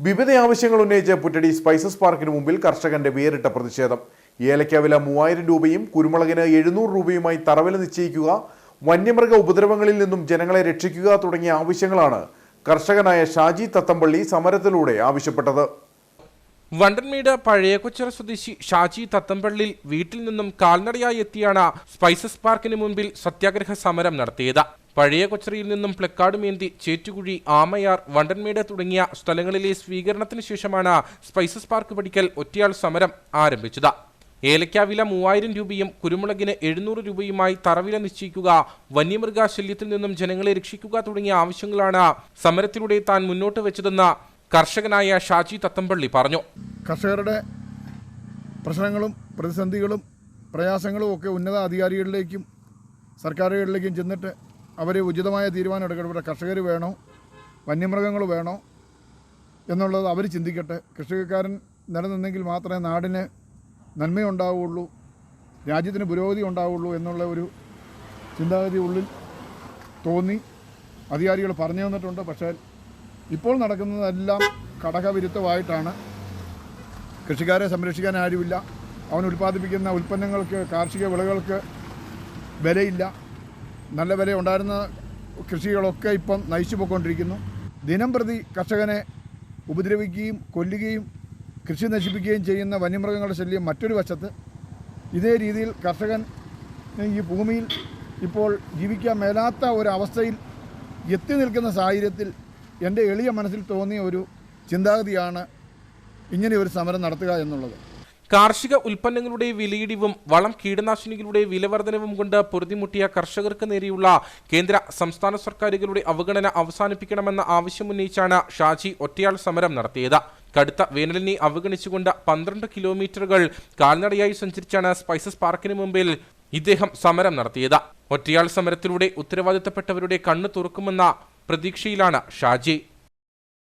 വിവിധ ആവശ്യങ്ങൾ ഉന്നയിച്ച് പുറ്റടി സ്പൈസസ് പാർക്കിന് മുമ്പിൽ കർഷകന്റെ വേറിട്ട പ്രതിഷേധം. ഏലക്ക വില മൂവായിരം രൂപയും കുരുമുളകിന് എഴുന്നൂറ് രൂപയുമായി തറവില നിശ്ചയിക്കുക വന്യമൃഗ ഉപദ്രവങ്ങളിൽ നിന്നും ജനങ്ങളെ രക്ഷിക്കുക തുടങ്ങിയ ആവശ്യങ്ങളാണ് കർഷകനായ ഷാജി തത്തമ്പള്ളി സമരത്തിലൂടെ ആവശ്യപ്പെട്ടത്. വണ്ടൻമേട് പഴയ കൊച്ചിറ സ്വദേശി ഷാജി തത്തമ്പള്ളിൽ വീട്ടിൽ നിന്നും കാൽനടയായി എത്തിയാണ് സ്പൈസസ് പാർക്കിന് മുൻപിൽ സത്യാഗ്രഹ സമരം നടത്തിയത്. പഴയ കൊച്ചറിയിൽ നിന്നും പ്ലക്കാർഡ് മേന്തി ചേറ്റുകുഴി ആമയാർ വണ്ടൻമേട് തുടങ്ങിയ സ്ഥലങ്ങളിലെ സ്വീകരണത്തിന് ശേഷമാണ് സ്പൈസസ് പാർക്ക് പഠിക്കൽ ഒറ്റയാൾ സമരം ആരംഭിച്ചത്. ഏലയ്ക്ക വില മൂവായിരം രൂപയും കുരുമുളകിന് എഴുന്നൂറ് രൂപയുമായി തറവില നിശ്ചയിക്കുക വന്യമൃഗശല്യത്തിൽ നിന്നും ജനങ്ങളെ രക്ഷിക്കുക തുടങ്ങിയ ആവശ്യങ്ങളാണ് സമരത്തിലൂടെ താൻ മുന്നോട്ട് വെച്ചതെന്ന് കർഷകനായ ഷാജി തത്തമ്പള്ളി പറഞ്ഞു. കർഷകരുടെ പ്രശ്നങ്ങളും പ്രതിസന്ധികളും പ്രയാസങ്ങളും ഒക്കെ ഉന്നത അധികാരികളിലേക്കും സർക്കാരുകളിലേക്കും ചെന്നിട്ട് അവർ ഉചിതമായ തീരുമാനം എടുക്കണം. ഇവിടെ കർഷകർ വേണോ? വന്യമൃഗങ്ങൾ വേണോ? എന്നുള്ളത് അവർ ചിന്തിക്കട്ടെ. കൃഷിക്കാരൻ നിലനിന്നെങ്കിൽ മാത്രമേ നാടിന് നന്മയുണ്ടാവുള്ളൂ രാജ്യത്തിന് പുരോഗതി ഉണ്ടാവുള്ളൂ എന്നുള്ള ഒരു ചിന്താഗതി ഉള്ളിൽ തോന്നി. അധികാരികൾ പറഞ്ഞു തന്നിട്ടുണ്ട്. പക്ഷേ ഇപ്പോൾ നടക്കുന്നതെല്ലാം ഘടകവിരുദ്ധമായിട്ടാണ് കൃഷിക്കാരെ സംരക്ഷിക്കാൻ ആരുമില്ല. അവൻ ഉൽപ്പാദിപ്പിക്കുന്ന ഉൽപ്പന്നങ്ങൾക്ക് കാർഷിക വിളകൾക്ക് വിലയില്ല. നല്ല വില ഉണ്ടായിരുന്ന കൃഷികളൊക്കെ ഇപ്പം നയിച്ചു പോയിക്കൊണ്ടിരിക്കുന്നു. ദിനം പ്രതി കർഷകനെ ഉപദ്രവിക്കുകയും കൊല്ലുകയും കൃഷി നശിപ്പിക്കുകയും ചെയ്യുന്ന വന്യമൃഗങ്ങളുടെ ശല്യം മറ്റൊരു വശത്ത്. ഇതേ രീതിയിൽ കർഷകൻ ഈ ഭൂമിയിൽ ഇപ്പോൾ ജീവിക്കാൻ മേലാത്ത ഒരവസ്ഥയിൽ എത്തി നിൽക്കുന്ന സാഹചര്യത്തിൽ എന്റെ എളിയ മനസ്സിൽ തോന്നിയ ഒരു ചിന്താഗതിയാണ് ഇങ്ങനെ ഒരു സമരം നടത്തുക എന്നുള്ളത്. കാർഷിക ഉൽപ്പന്നങ്ങളുടെ വിലയിടിവും വളം കീടനാശിനികളുടെ വിലവർദ്ധനവും കൊണ്ട് പൊരുതിമുട്ടിയ കർഷകർക്ക് നേരെയുള്ള കേന്ദ്ര സംസ്ഥാന സർക്കാരുകളുടെ അവഗണന അവസാനിപ്പിക്കണമെന്ന ആവശ്യമുന്നയിച്ചാണ് ഷാജി ഒറ്റയാൾ സമരം നടത്തിയത്. കടുത്ത വേനലിനെ അവഗണിച്ചുകൊണ്ട് പന്ത്രണ്ട് കിലോമീറ്ററുകൾ കാൽനടയായി സഞ്ചരിച്ചാണ് സ്പൈസസ് പാർക്കിന് മുമ്പിൽ ഇദ്ദേഹം സമരം നടത്തിയത്. ഒറ്റയാൾ സമരത്തിലൂടെ ഉത്തരവാദിത്തപ്പെട്ടവരുടെ കണ്ണു തുറക്കുമെന്ന പ്രതീക്ഷയിലാണ് ഷാജി.